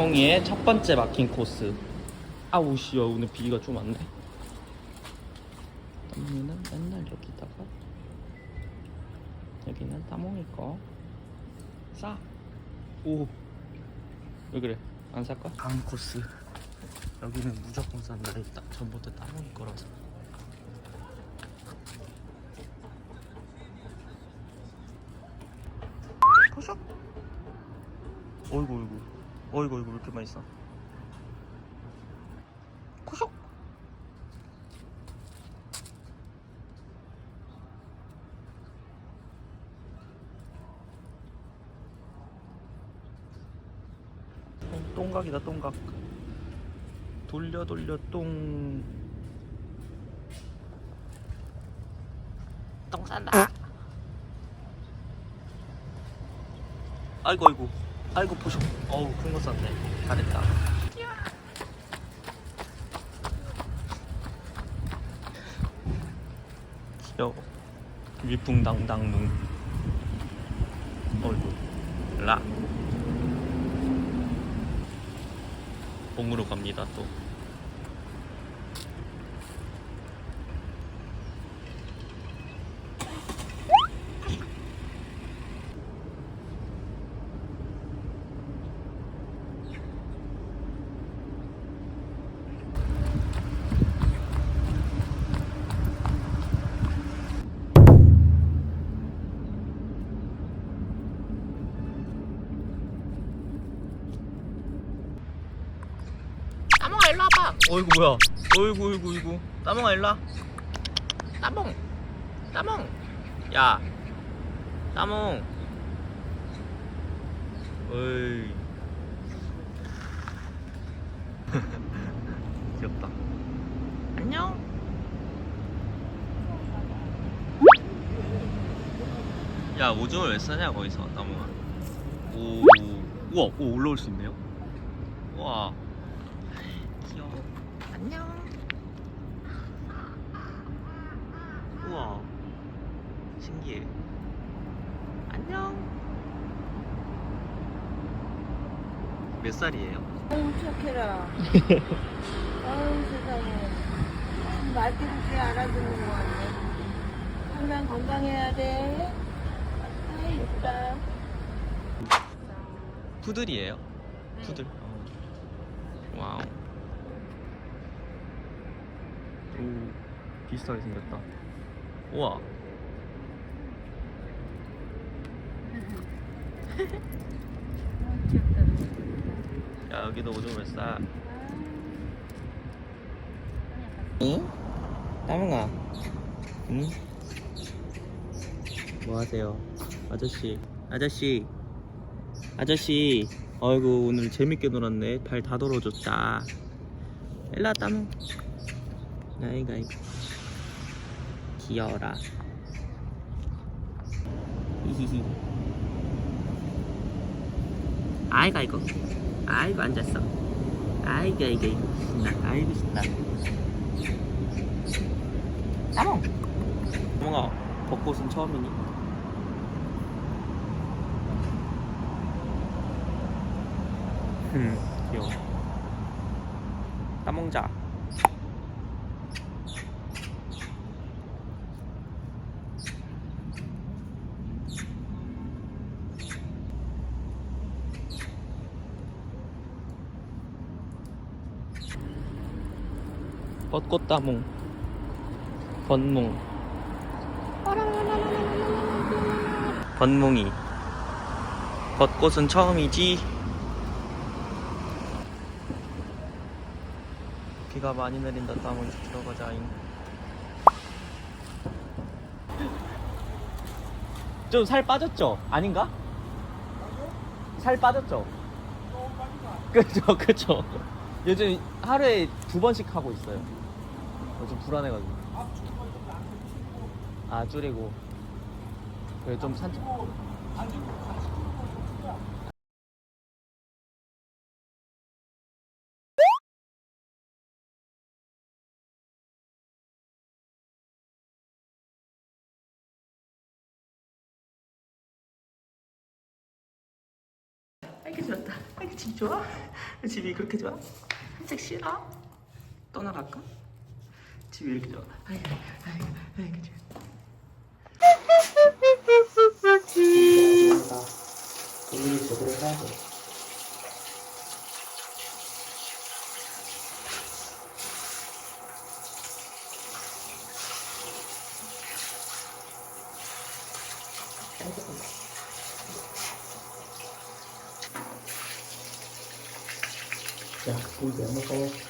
따몽이의 첫 번째 마킹 코스. 아우 씨야 오늘 비가 좀 왔네. 따몽이는 맨날 여기다가 여기는 따몽이 거 싸. 오. 왜 그래? 안 살까? 다음 코스. 여기는 무조건 산다 했다. 전부터 따몽이 거라서. 포샵. 어이구 어이구. 어이구 어이구 왜 이렇게 많이 싸? 코쇼. 어, 똥각이다 똥각. 돌려 돌려 똥. 똥 싼다. 아이고 아이고 아이고 보쇼. 어우 큰거 쌌네. 잘했다. 귀여워. 위풍당당뭉. 어이구. 라. 봉으로 갑니다 또. 어이구 뭐야? 어이구 어이구 어이구. 따몽아 일로 와. 따몽. 따몽. 야. 따몽. 어이. 귀엽다. 안녕. 야 오줌을 왜 싸냐 거기서 따몽아. 오. 우와 오 올라올 수 있네요. 와. 귀여워. 안녕. 우와. 신기해. 안녕. 몇 살이에요? 아유 착해라. 아유 세상에. 말귀를 알아듣는 거 같네. 항상 건강해야 돼. 아이 예쁘다. 푸들이에요? 푸들. 어. 와우. 오, 비슷하게 생겼다. 우와. 야 여기도 오줌 왜 싸? 응? 따몽아. 응? 뭐 하세요? 아저씨. 아저씨. 아저씨. 아이고 오늘 재밌게 놀았네. 발다 떨어졌다. 일로 따몽. 아이고 아이고. 귀여워라. 히히히. 아이고 아이고. 아이고 앉았어. 아이고 아이고 아이고 신나. 아이고 신나. 따몽. 따몽아 벚꽃은 처음이니? 음 귀여워. 따몽자. 벚꽃 따몽. 번몽. 번몽이. 벚꽃은 처음이지. 비가 많이 내린다 따몽이 들어가자잉. 좀 살 빠졌죠? 아닌가? 살 빠졌죠? 그죠, 그죠. 요즘 하루에 두 번씩 하고 있어요. 요즘 불안해가지고. 아, 줄이고. 그래, 좀 산책. 아이고 좋았다. 아이고 집 좋아? 집이 그렇게 좋아? 산책 싫어? 떠나갈까? 집이 이렇게 좋아. 아이고 아이고 아이고 좋아. 우리 제대로 해야 돼. 기안 먹어. 아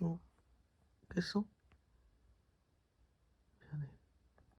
어, 됐어?